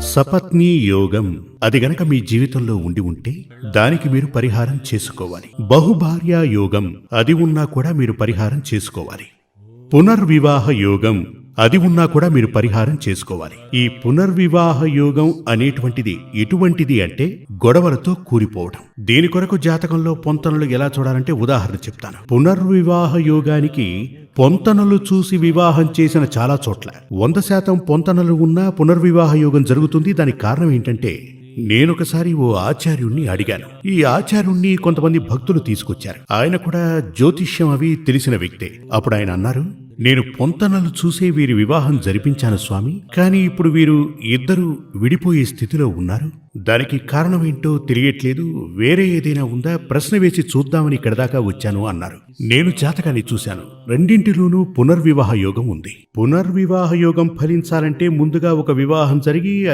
సపత్ని యోగం అది గనక మీ జీవితంలో ఉండి ఉంటే దానికి మీరు పరిహారం చేసుకోవాలి. బహుభార్య యోగం అది ఉన్నా కూడా మీరు పరిహారం చేసుకోవాలి. పునర్వివాహ యోగం అది ఉన్నా కూడా మీరు పరిహారం చేసుకోవాలి. ఈ పునర్వివాహ యోగం అనేటువంటిది ఎటువంటిది అంటే గొడవలతో కూలిపోవడం దీని కొరకు జాతకంలో పొంతనలు ఎలా చూడాలంటే ఉదాహరణ చెప్తాను. పునర్వివాహ యోగానికి పొంతనలు చూసి వివాహం చేసిన చాలా చోట్ల. వంద శాతం పొంతనలు ఉన్నా పునర్వివాహ యోగం జరుగుతుంది. దానికి కారణం ఏంటంటే నేనొకసారి ఓ ఆచార్యుణ్ణి అడిగాను. ఈ ఆచార్యుణ్ణి కొంతమంది భక్తులు తీసుకొచ్చారు. ఆయన కూడా జ్యోతిష్యం అవి తెలిసిన వ్యక్తే. అప్పుడు ఆయన అన్నారు నేను పొంతనలు చూసే వీరి వివాహం జరిపించాను స్వామి. కానీ ఇప్పుడు వీరు ఇద్దరు విడిపోయే స్థితిలో ఉన్నారు. దానికి కారణమేంటో తెలియట్లేదు. వేరే ఏదైనా ఉందా? ప్రశ్న వేసి చూద్దామని ఇక్కడ వచ్చాను అన్నారు. నేను జాతకాన్ని చూశాను. రెండింటిలోనూ పునర్వివాహ యోగం ఉంది. పునర్వివాహ యోగం ఫలించాలంటే ముందుగా ఒక వివాహం జరిగి